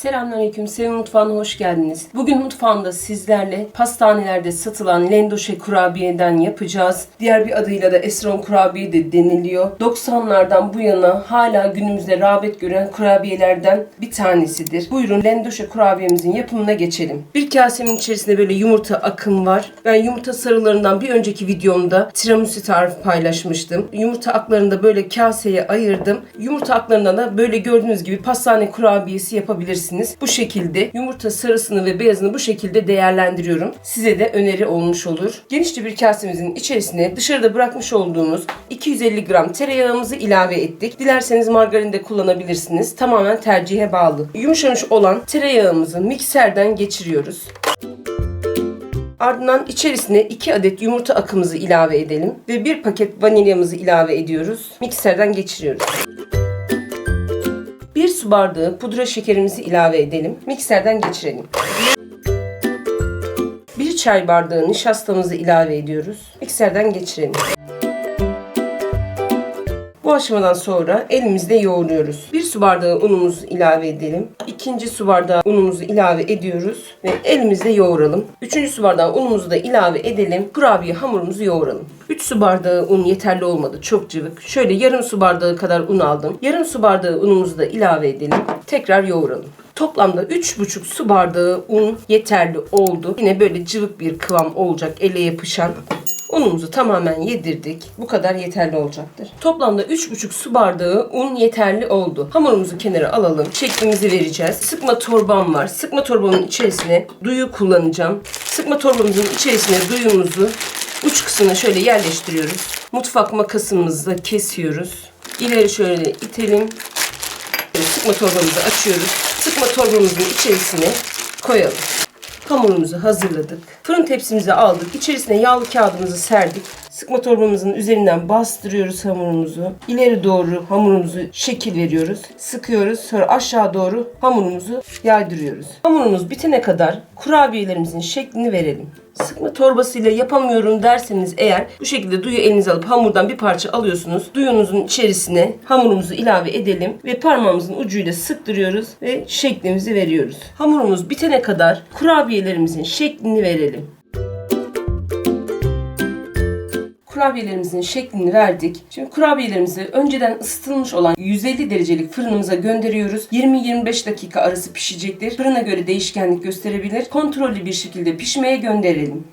Selamünaleyküm, Sevim Mutfağı'na hoş geldiniz. Bugün mutfağımda sizlerle pastanelerde satılan lendoşe kurabiyeden yapacağız. Diğer bir adıyla da esron kurabiye de deniliyor. 90'lardan bu yana hala günümüzde rağbet gören kurabiyelerden bir tanesidir. Buyurun lendoşe kurabiyemizin yapımına geçelim. Bir kasemin içerisinde böyle yumurta akım var. Ben yumurta sarılarından bir önceki videomda tiramisu tarifi paylaşmıştım. Yumurta aklarını da böyle kaseye ayırdım. Yumurta aklarından da böyle gördüğünüz gibi pastane kurabiyesi yapabilirsiniz. Bu şekilde yumurta sarısını ve beyazını bu şekilde değerlendiriyorum. Size de öneri olmuş olur. Genişçe bir kasemizin içerisine dışarıda bırakmış olduğumuz 250 gram tereyağımızı ilave ettik. Dilerseniz margarin de kullanabilirsiniz. Tamamen tercihe bağlı. Yumuşamış olan tereyağımızı mikserden geçiriyoruz. Ardından içerisine 2 adet yumurta akımızı ilave edelim ve 1 paket vanilyamızı ilave ediyoruz. Mikserden geçiriyoruz. 1 su bardağı pudra şekerimizi ilave edelim. Mikserden geçirelim. 1 çay bardağı nişastamızı ilave ediyoruz. Mikserden geçirelim. Bu aşamadan sonra elimizde yoğuruyoruz. 1 su bardağı unumuzu ilave edelim. 2. su bardağı unumuzu ilave ediyoruz ve elimizde yoğuralım. 3. su bardağı unumuzu da ilave edelim. Kurabiye hamurumuzu yoğuralım. 3 su bardağı un yeterli olmadı. Çok cıvık. Şöyle yarım su bardağı kadar un aldım. Yarım su bardağı unumuzu da ilave edelim. Tekrar yoğuralım. Toplamda 3,5 su bardağı un yeterli oldu. Yine böyle cıvık bir kıvam olacak. Ele yapışan. Unumuzu tamamen yedirdik. Bu kadar yeterli olacaktır. Toplamda 3,5 su bardağı un yeterli oldu. Hamurumuzu kenara alalım. Şeklimizi vereceğiz. Sıkma torbam var. Sıkma torbamın içerisine duyu kullanacağım. Sıkma torbamızın içerisine duyumuzu uç kısmına şöyle yerleştiriyoruz. Mutfak makasımızla kesiyoruz. İleri şöyle itelim. Sıkma torbamızı açıyoruz. Sıkma torbamızın içerisine koyalım. Hamurumuzu hazırladık. Fırın tepsimizi aldık. İçerisine yağlı kağıdımızı serdik. Sıkma torbamızın üzerinden bastırıyoruz hamurumuzu. İleri doğru hamurumuzu şekil veriyoruz. Sıkıyoruz. Sonra aşağı doğru hamurumuzu yaydırıyoruz. Hamurumuz bitene kadar kurabiyelerimizin şeklini verelim. Sıkma torbasıyla yapamıyorum derseniz eğer bu şekilde duyu elinize alıp hamurdan bir parça alıyorsunuz. Duyunuzun içerisine hamurumuzu ilave edelim ve parmağımızın ucuyla sıktırıyoruz ve şeklimizi veriyoruz. Hamurumuz bitene kadar kurabiyelerimizin şeklini verelim. Kurabiyelerimizin şeklini verdik. Şimdi kurabiyelerimizi önceden ısıtılmış olan 150 derecelik fırınımıza gönderiyoruz. 20-25 dakika arası pişecektir. Fırına göre değişkenlik gösterebilir. Kontrollü bir şekilde pişmeye gönderelim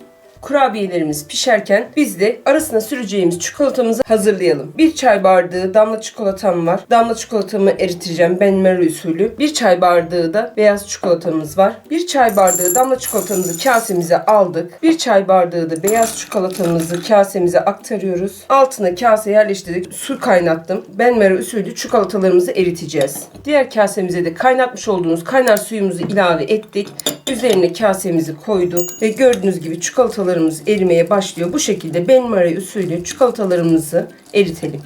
kurabiyelerimiz pişerken biz de arasına süreceğimiz çikolatamızı hazırlayalım. Bir çay bardağı damla çikolatam var. Damla çikolatamı eriteceğim ben usulü. Bir çay bardağı da beyaz çikolatamız var. Bir çay bardağı damla çikolatamızı kasemize aldık. Bir çay bardağı da beyaz çikolatamızı kasemize aktarıyoruz. Altına kase yerleştirdik. Su kaynattım. Ben usulü çikolatalarımızı eriteceğiz. Diğer kasemize de kaynatmış olduğumuz kaynar suyumuzu ilave ettik. Üzerine kasemizi koyduk ve gördüğünüz gibi çikolatalarımız erimeye başlıyor. Bu şekilde benmari usulü çikolatalarımızı eritelim.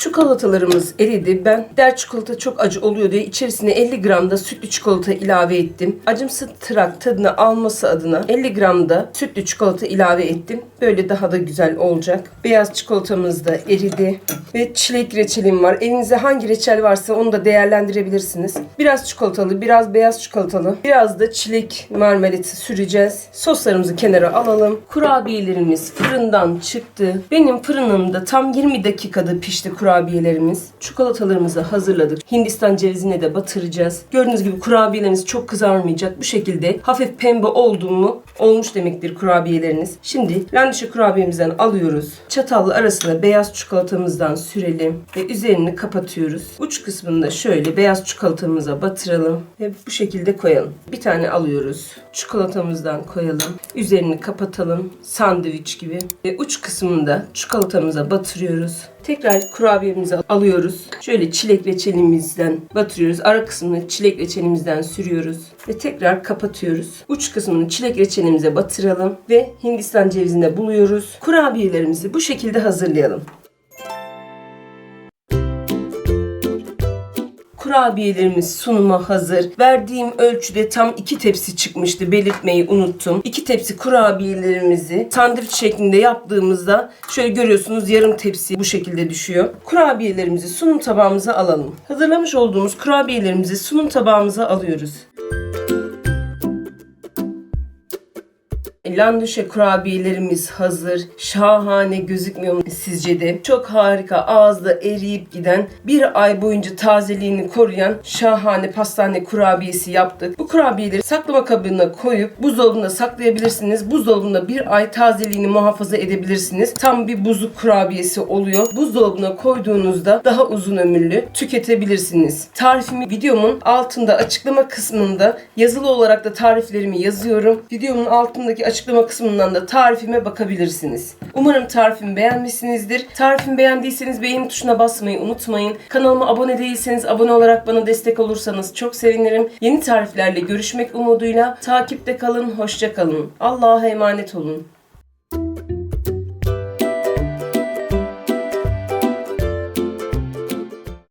Çikolatalarımız eridi. Ben der çikolata çok acı oluyor diye içerisine 50 gram da sütlü çikolata ilave ettim. Acımsı tırak tadını alması adına 50 gram da sütlü çikolata ilave ettim. Böyle daha da güzel olacak. Beyaz çikolatamız da eridi. Ve çilek reçelim var. Elinizde hangi reçel varsa onu da değerlendirebilirsiniz. Biraz çikolatalı, biraz beyaz çikolatalı. Biraz da çilek marmeleti süreceğiz. Soslarımızı kenara alalım. Kurabiyelerimiz fırından çıktı. Benim fırınımda tam 20 dakikada pişti kurabiyelerimiz. Çikolatalarımızı hazırladık. Hindistan cevizine de batıracağız. Gördüğünüz gibi kurabiyeleriniz çok kızarmayacak. Bu şekilde hafif pembe oldu mu olmuş demektir kurabiyeleriniz. Şimdi landişe kurabiyemizden alıyoruz. Çatalla arasına beyaz çikolatamızdan sürelim ve üzerini kapatıyoruz. Uç kısmını da şöyle beyaz çikolatamıza batıralım ve bu şekilde koyalım. Bir tane alıyoruz. Çikolatamızdan koyalım. Üzerini kapatalım. Sandviç gibi. Ve uç kısmını da çikolatamıza batırıyoruz. Tekrar kurabiyemizi alıyoruz. Şöyle çilek reçelimizden batırıyoruz. Ara kısmını çilek reçelimizden sürüyoruz. Ve tekrar kapatıyoruz. Uç kısmını çilek reçelimize batıralım. Ve Hindistan cevizinde buluyoruz. Kurabiyelerimizi bu şekilde hazırlayalım. Kurabiyelerimiz sunuma hazır. Verdiğim ölçüde tam iki tepsi çıkmıştı. Belirtmeyi unuttum. İki tepsi kurabiyelerimizi sandviç şeklinde yaptığımızda şöyle görüyorsunuz yarım tepsi bu şekilde düşüyor. Kurabiyelerimizi sunum tabağımıza alalım. Hazırlamış olduğumuz kurabiyelerimizi sunum tabağımıza alıyoruz. Landüşe kurabiyelerimiz hazır. Şahane gözükmüyor mu sizce de? Çok harika ağızda eriyip giden bir ay boyunca tazeliğini koruyan şahane pastane kurabiyesi yaptık. Bu kurabiyeleri saklama kabına koyup buzdolabında saklayabilirsiniz. Buzdolabında bir ay tazeliğini muhafaza edebilirsiniz. Tam bir buzluk kurabiyesi oluyor. Buzdolabına koyduğunuzda daha uzun ömürlü tüketebilirsiniz. Tarifimi videomun altında açıklama kısmında yazılı olarak da tariflerimi yazıyorum. Videomun altındaki açıklama kısmından da tarifime bakabilirsiniz. Umarım tarifimi beğenmişsinizdir. Tarifimi beğendiyseniz beğeni tuşuna basmayı unutmayın. Kanalıma abone değilseniz abone olarak bana destek olursanız çok sevinirim. Yeni tariflerle görüşmek umuduyla takipte kalın, hoşça kalın. Allah'a emanet olun.